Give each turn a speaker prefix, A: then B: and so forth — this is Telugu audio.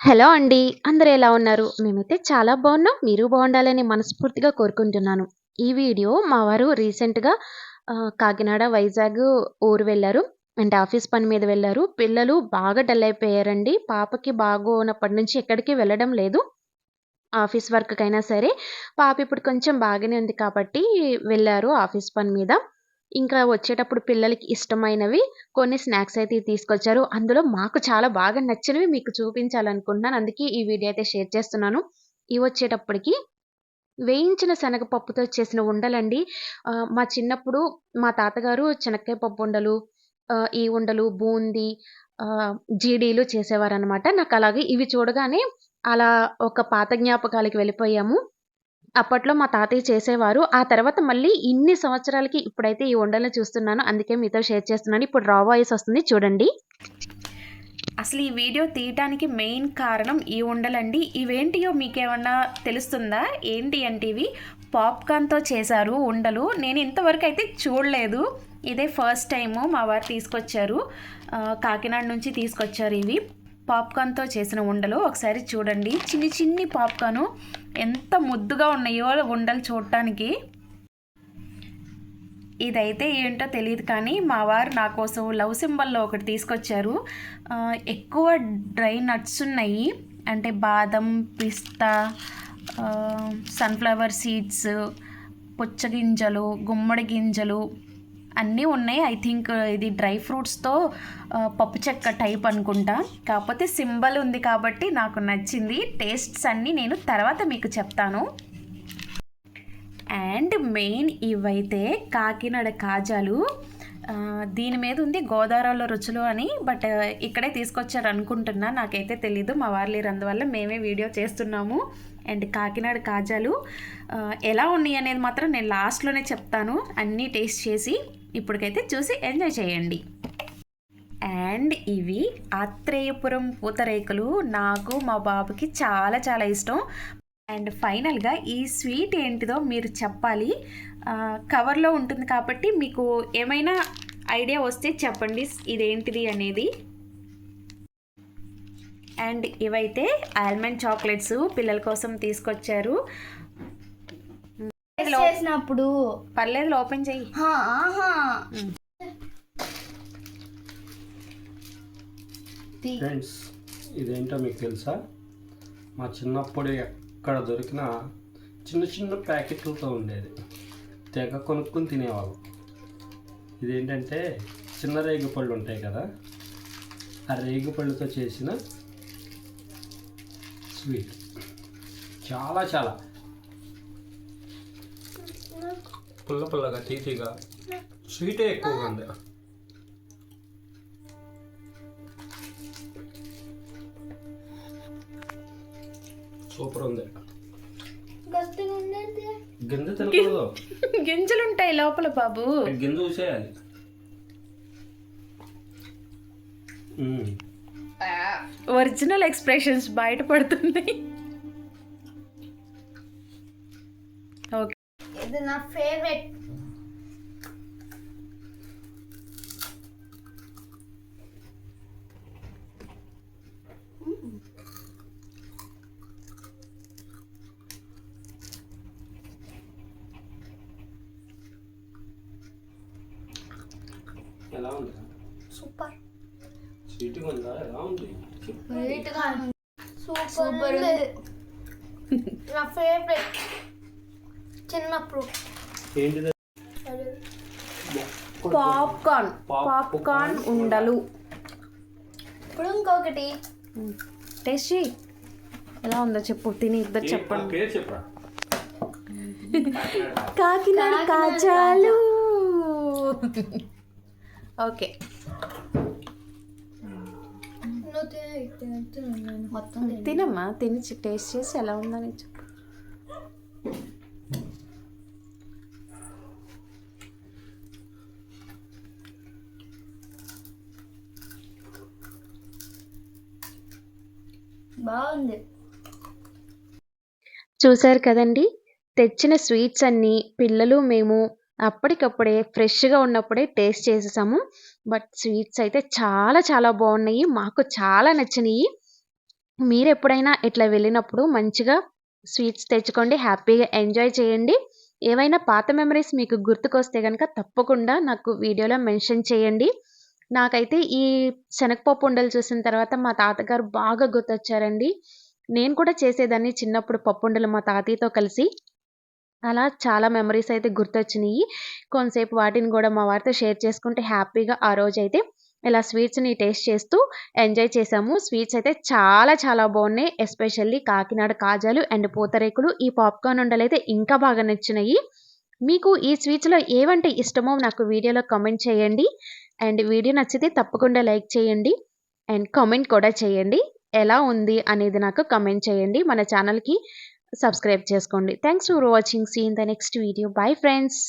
A: హలో అండి. అందరూ ఎలా ఉన్నారు? మేమైతే చాలా బాగున్నాం మీరు బాగుండాలని మనస్ఫూర్తిగా కోరుకుంటున్నాను. ఈ వీడియో మా వారు రీసెంట్‌గా కాకినాడ, వైజాగ్ ఊరు వెళ్ళారు అంటే ఆఫీస్ పని మీద వెళ్ళారు పిల్లలు బాగా డల్ అయిపోయారండి. పాపకి బాగోనప్పటి నుంచి ఎక్కడికి వెళ్ళడం లేదు. ఆఫీస్ వర్క్‌కైనా సరే. పాప ఇప్పుడు కొంచెం బాగానే ఉంది కాబట్టి వెళ్ళారు ఆఫీస్ పని మీద. ఇంకా వచ్చేటప్పుడు పిల్లలకి ఇష్టమైనవి కొన్ని స్నాక్స్ అయితే తీసుకొచ్చారు. అందులో మాకు చాలా బాగా నచ్చినవి మీకు చూపించాలనుకుంటున్నాను. అందుకే ఈ వీడియో అయితే షేర్ చేస్తున్నాను. ఇవి వచ్చేటప్పటికి వేయించిన శనగపప్పుతో చేసిన ఉండలండి. మా చిన్నప్పుడు మా తాతగారు శనక్కాయ పప్పు ఉండలు, ఈ ఉండలు, బూందీ, జీడీలు చేసేవారనమాట. నాకు అలాగే ఇవి చూడగానే అలా ఒక పాత జ్ఞాపకాలకి వెళ్ళిపోయాము. అప్పట్లో మా తాతయ్య చేసేవారు. ఆ తర్వాత మళ్ళీ ఇన్ని సంవత్సరాలకి ఇప్పుడైతే ఈ వండలను చూస్తున్నాను. అందుకే మీతో షేర్ చేస్తున్నాను. ఇప్పుడు రా వాయిస్ వస్తుంది చూడండి.
B: అసలు ఈ వీడియో తీయటానికి మెయిన్ కారణం ఈ ఉండలండి ఇవేంటియో మీకేమన్నా తెలుస్తుందా ఏంటి అంటే ఇవి పాప్కార్న్తో చేశారు ఉండలు నేను ఇంతవరకు అయితే చూడలేదు ఇదే ఫస్ట్ టైము మా వారు తీసుకొచ్చారు కాకినాడ నుంచి తీసుకొచ్చారు ఇవి పాప్కార్న్తో చేసిన ఉండలు ఒకసారి చూడండి. చిన్ని చిన్ని పాప్కార్న్ ఎంత ముద్దుగా ఉన్నాయో ఉండలు చూడటానికి. ఇదైతే ఏంటో తెలియదు కానీ మా వారు నా కోసం లవ్ సింబల్లో ఒకటి తీసుకొచ్చారు. ఎక్కువ డ్రై నట్స్ ఉన్నాయి. అంటే బాదం పిస్తా సన్ఫ్లవర్ సీడ్స్ పుచ్చగింజలు గుమ్మడి గింజలు అన్నీ ఉన్నాయి. ఐ థింక్ uh, ఇది డ్రై ఫ్రూట్స్తో uh, పప్పు చెక్క టైప్ అనుకుంటా. కాకపోతే సింబల్ ఉంది కాబట్టి నాకు నచ్చింది. టేస్ట్స్ అన్నీ నేను తర్వాత మీకు చెప్తాను. అండ్ మెయిన్ ఇవైతే కాకినాడ కాజాలు. Uh, దీని మీద ఉంది గోదావరిలో రుచులు అని బట్ ఇక్కడే తీసుకొచ్చారు అనుకుంటున్నా. నాకైతే తెలీదు మా వారు లేరు. అందువల్ల మేమే వీడియో చేస్తున్నాము. అండ్ కాకినాడ కాజాలు ఎలా ఉన్నాయి అనేది మాత్రం నేను లాస్ట్లోనే చెప్తాను. అన్నీ టేస్ట్ చేసి. ఇప్పటికైతే చూసి ఎంజాయ్ చేయండి. అండ్ ఇవి ఆత్రేయపురం పూతరేకులు. నాకు మా బాబుకి చాలా చాలా ఇష్టం. అండ్ ఫైనల్గా ఈ స్వీట్ ఏంటిదో మీరు చెప్పాలి. కవర్లో ఉంటుంది కాబట్టి మీకు ఏమైనా ఐడియా వస్తే చెప్పండి. ఇదేంటిది అనేది. అండ్ ఇవైతే ఆల్మండ్ చాక్లెట్స్ పిల్లల కోసం తీసుకొచ్చారు.
C: చేసినప్పుడు.
B: పర్లేదు ఓపెన్ చెయ్యి
C: హా, ఆహా. తీ-
D: ఫ్రెండ్స్ ఇదేంటో మీకు తెలుసా? మా చిన్నప్పుడు ఎక్కడ దొరికినా చిన్న చిన్న ప్యాకెట్లతో ఉండేది. తెగ కొనుక్కొని తినేవాళ్ళం. ఇదేంటంటే చిన్న రేగు పళ్ళు ఉంటాయి కదా? ఆ రేగు పళ్ళుతో చేసిన స్వీట్. చాలా చాలా. పుల్ల పుల్లగా తీతిగా స్వీటే ఎక్కువగా ఉంది. సూపర్ ఉంది. గింజ తినకూడదు.
B: గింజలు ఉంటాయి లోపల బాబు.
D: గింజ చూసేయాలి.
B: ఒరిజినల్ ఎక్స్ప్రెషన్స్ బయటపడుతున్నాయి ఓకే
C: ఇది నా ఫేవరెట్
D: ఎలా ఉంది
C: సూపర్
D: స్వీట్గా ఉందా ఎలా ఉంది
C: స్వీట్గా సూపర్ ఉంది నా ఫేవరెట్ చిన్నప్పుడు.
D: ఏంటిది?
B: పాప్కార్న్. పాప్కార్న్ ఉండలు.
C: ఇప్పుడు ఇంకొకటి.
B: టేస్ట్. ఎలా ఉందో చెప్పు తిని ఇద్దరు చెప్పండి. కాకినాడ కాజాలు. ఓకే.
C: మొత్తం తినే.
B: తినమ్మా తిని టేస్ట్ చేసి ఎలా ఉందని చెప్పు.
C: బాగుంది.
A: చూశారు కదండీ! తెచ్చిన స్వీట్స్ అన్నీ పిల్లలు, మేము అప్పటికప్పుడే ఫ్రెష్‌గా ఉన్నప్పుడే టేస్ట్ చేసేసాము. బట్ స్వీట్స్ అయితే చాలా చాలా బాగున్నాయి. మాకు చాలా నచ్చినాయి.
B: మీరు ఎప్పుడైనా ఇట్లా వెళ్ళినప్పుడు మంచిగా స్వీట్స్ తెచ్చుకోండి హ్యాపీగా ఎంజాయ్ చేయండి. ఏవైనా పాత మెమరీస్ మీకు గుర్తుకొస్తే కనుక తప్పకుండా నాకు వీడియోలో మెన్షన్ చేయండి. నాకైతే ఈ శనగపప్పు ఉండలు చూసిన తర్వాత మా తాతగారు బాగా గుర్తొచ్చారండి. నేను కూడా చేసేదాన్ని చిన్నప్పుడు పప్పు ఉండలు మా తాతయ్యతో కలిసి. అలా చాలా మెమరీస్ అయితే గుర్తొచ్చినాయి. కొంతసేపు వాటిని కూడా మా వారితో షేర్ చేసుకుంటే హ్యాపీగా ఆ రోజు అయితే ఇలా స్వీట్స్ని టేస్ట్ చేస్తూ ఎంజాయ్ చేసాము స్వీట్స్ అయితే చాలా చాలా బాగున్నాయి. ఎస్పెషల్లీ కాకినాడ కాజాలు అండ్ పూతరేకులు. ఈ పాప్కార్న్ ఉండలు అయితే ఇంకా బాగా నచ్చినాయి. మీకు ఈ స్వీట్స్లో ఏవంటే ఇష్టమో నాకు వీడియోలో కమెంట్ చేయండి. అండ్ వీడియో నచ్చితే తప్పకుండా లైక్ చేయండి అండ్ కామెంట్ కూడా చేయండి. ఎలా ఉంది అనేది నాకు కమెంట్ చేయండి. మన ఛానల్కి సబ్స్క్రైబ్ చేసుకోండి. Thanks for watching seen the next video bye friends